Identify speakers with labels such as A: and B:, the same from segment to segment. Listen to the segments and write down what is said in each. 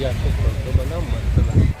A: સ્પર્ધો બનાવ મસ્ત લાગે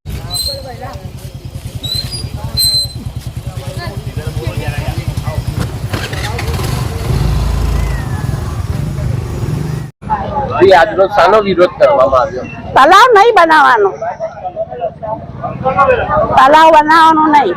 A: જે આજનો સાનો વિરોધ કરવામાં આવ્યો.
B: તલાવ નહીં બનાવવાનો. તલાવ બનાવવાનું નહીં.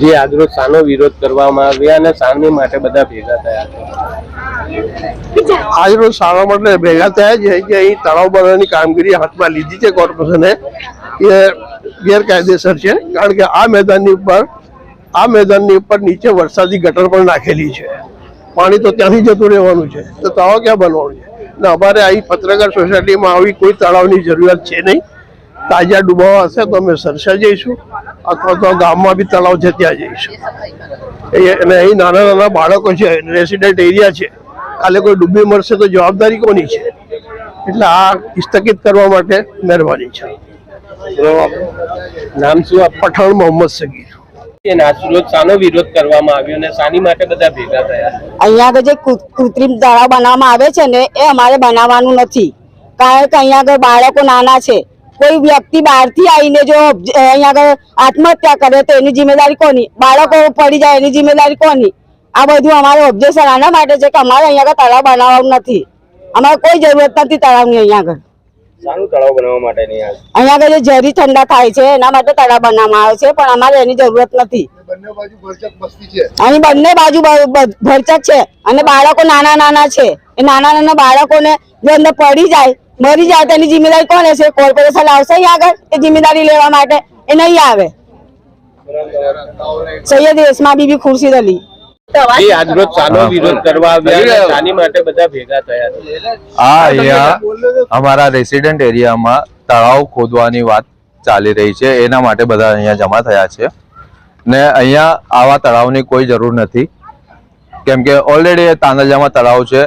A: જે આજરોજ શાનો વિરોધ કરવામાં આવ્યા અને શાની માટે બધા ભેગા થયા છે.
C: આજરોજ શાળા માટે ભેગા થયા છે કે અહીં તળાવ બનાવવાની કામગીરી હાથમાં લીધી છે કોર્પોરેશને. એ ગેરકાયદેસર છે, કારણ કે આ મેદાનની ઉપર, આ મેદાનની ઉપર નીચે વરસાદી ગટર પણ નાખેલી છે. પાણી તો ત્યાંથી જતું રહેવાનું છે. તો તળાવ ક્યાં બનવાનું છે? ને, અમારે અહીં પત્રકાર સોસાયટીમાં આવી કોઈ તળાવની જરૂરિયાત છે નહીં. તાજા ડૂબાવા હશે તો અમે સરસા જઈશું. અથવા તો ગામમાં બી તળાવ છે ત્યાં જઈશું. એ- અને અહીં નાના નાના બાળકો છે રેસિડેન્ટ એરિયા છે. કાલે કોઈ ડૂબી મળશે તો જવાબદારી કોની છે? એટલે આ સ્થગિત કરવા માટે મહેરબાની છે.
A: નામ શું
C: પઠાણ મોહમ્મદ સગીર.
A: કે આજરોજ શાનો વિરોધ કરવામાં આવ્યો અને શાની માટે બધા ભેગા થયા. છે
B: અહીંયા આગળ જે કૃત્રિમ તળાવ બનાવવામાં આવે છે ને એ અમારે બનાવવાનું નથી. કારણ કે અહીંયા આગળ બાળકો નાના છે. કોઈ વ્યક્તિ બહારથી આવીને જો અહીંયા આગળ આત્મહત્યા કરે તો એની જિમ્મેદારી કોની? બાળકો પડી જાય એની જિમ્મેદારી કોની? આ બધું અમારે ઓબ્જેક્શન આના માટે છે કે અમારે અહીંયા આગળ તળાવ બનાવવાનું નથી. અમારે કોઈ જરૂરત નથી તળાવની અહીંયા આગળ.
A: તળાવ બનાવવા માટે
B: અહીંયા આગળ જે ઝેરી ઠંડા થાય છે એના માટે તળાવ બનાવવામાં આવે છે પણ અમારે એની જરૂરત નથી. અહીં બંને બાજુ ભરચક છે અને બાળકો નાના નાના છે. એ નાના નાના બાળકોને જો અંદર પડી જાય મરી જાય તેની જિમ્મેદારી કોને છે કોર્પોરેશન આવશે આગળ એ જિમ્મેદારી લેવા માટે? એ નહીં આવે. સૈયદ રેશમા બીબી ખુરશીદ અલી
A: જે આજરોજ શાનો વિરોધ કરવા આવ્યા અને શાની માટે બધા ભેગા થયા છે.
D: આ અહીંયા અમારા રેસિડેન્ટ એરિયામાં તળાવ ખોદવાની વાત ચાલી રહી છે. એના માટે બધા અહીંયા જમા થયા છે. ને અહીંયા આવા તળાવની કોઈ જરૂર નથી. કેમ કે ઓલરેડી તાંદલજામાં તળાવ છે.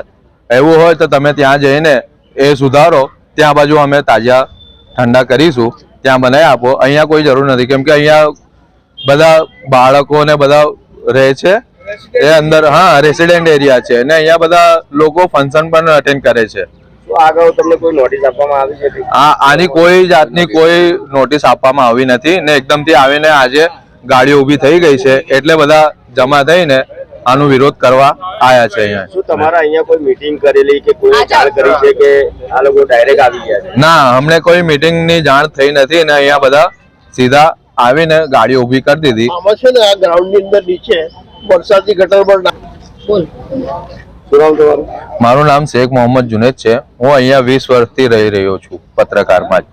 D: એવું હોય તો તમે ત્યાં જઈને એ સુધારો ત્યાં બાજુ અમે તાજા ઠંડા કરીશું. ત્યાં બનાવી આપો. અહીંયા કોઈ જરૂર નથી. કેમ કે અહીંયા બધા બાળકો ને બધા રહે છે. એ અંદર હા રેસિડેન્ટ એરિયા છે. અને અહીંયા બધા લોકો ફંક્શન પણ અટેન્ડ કરે છે.
A: આગળ તમને કોઈ નોટિસ આપવામાં આવી છે?
D: આ આની કોઈ જાતની કોઈ નોટિસ આપવામાં આવી નથી ને એકદમથી આવીને આજે ગાડીઓ ઊભી થઈ ગઈ છે. એટલે બધા જમા થઈને આનો વિરોધ કરવા આયા છે અહીંયા.
E: શું તમારા અહીંયા કોઈ મીટિંગ કરેલી કે કોઈ જાણ કરી છે કે આ લોકો ડાયરેક્ટ આવી ગયા છે?
D: ના અમને કોઈ મીટિંગની જાણ થઈ નથી અને અહીંયા બધા સીધા આવીને ગાડી ઊભી કરી દીધી.
C: આમાં છે ને આ ગ્રાઉન્ડની અંદર નીચે વરસાદી ગટર પર ના-
D: મારું નામ શેખ મોહમ્મદ જુનેદ છે. હું અહીંયા વીસ વર્ષથી રહી રહ્યો છું પત્રકારમાં જ.